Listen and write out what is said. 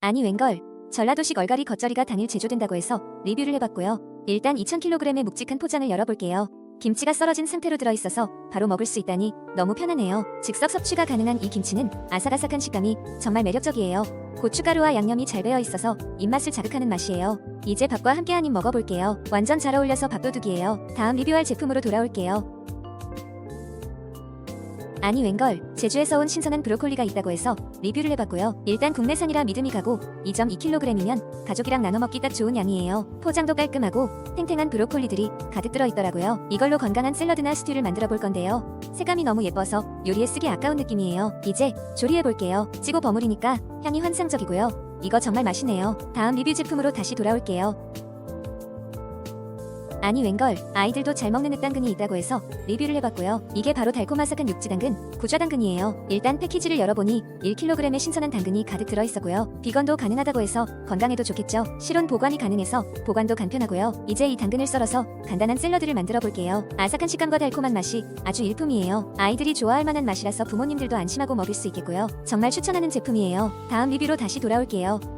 아니 웬걸. 전라도식 얼갈이 겉절이가 당일 제조된다고 해서 리뷰를 해봤고요. 일단 2,000kg의 묵직한 포장을 열어볼게요. 김치가 썰어진 상태로 들어있어서 바로 먹을 수 있다니 너무 편하네요. 즉석 섭취가 가능한 이 김치는 아삭아삭한 식감이 정말 매력적이에요. 고춧가루와 양념이 잘 배어 있어서 입맛을 자극하는 맛이에요. 이제 밥과 함께 한 입 먹어볼게요. 완전 잘 어울려서 밥도둑이에요. 다음 리뷰할 제품으로 돌아올게요. 아니 웬걸 제주에서 온 신선한 브로콜리가 있다고 해서 리뷰를 해봤고요. 일단 국내산이라 믿음이 가고 2.2kg이면 가족이랑 나눠 먹기 딱 좋은 양이에요. 포장도 깔끔하고 탱탱한 브로콜리들이 가득 들어있더라고요. 이걸로 건강한 샐러드나 스튜를 만들어 볼 건데요. 색감이 너무 예뻐서 요리에 쓰기 아까운 느낌이에요. 이제 조리해 볼게요. 찌고 버무리니까 향이 환상적이고요. 이거 정말 맛이네요. 다음 리뷰 제품으로 다시 돌아올게요. 아니 웬걸 아이들도 잘 먹는 흑당근이 있다고 해서 리뷰를 해봤고요. 이게 바로 달콤아삭한 육지당근, 구좌당근이에요. 일단 패키지를 열어보니 1kg의 신선한 당근이 가득 들어있었고요. 비건도 가능하다고 해서 건강에도 좋겠죠. 실온 보관이 가능해서 보관도 간편하고요. 이제 이 당근을 썰어서 간단한 샐러드를 만들어 볼게요. 아삭한 식감과 달콤한 맛이 아주 일품이에요. 아이들이 좋아할 만한 맛이라서 부모님들도 안심하고 먹을 수 있겠고요. 정말 추천하는 제품이에요. 다음 리뷰로 다시 돌아올게요.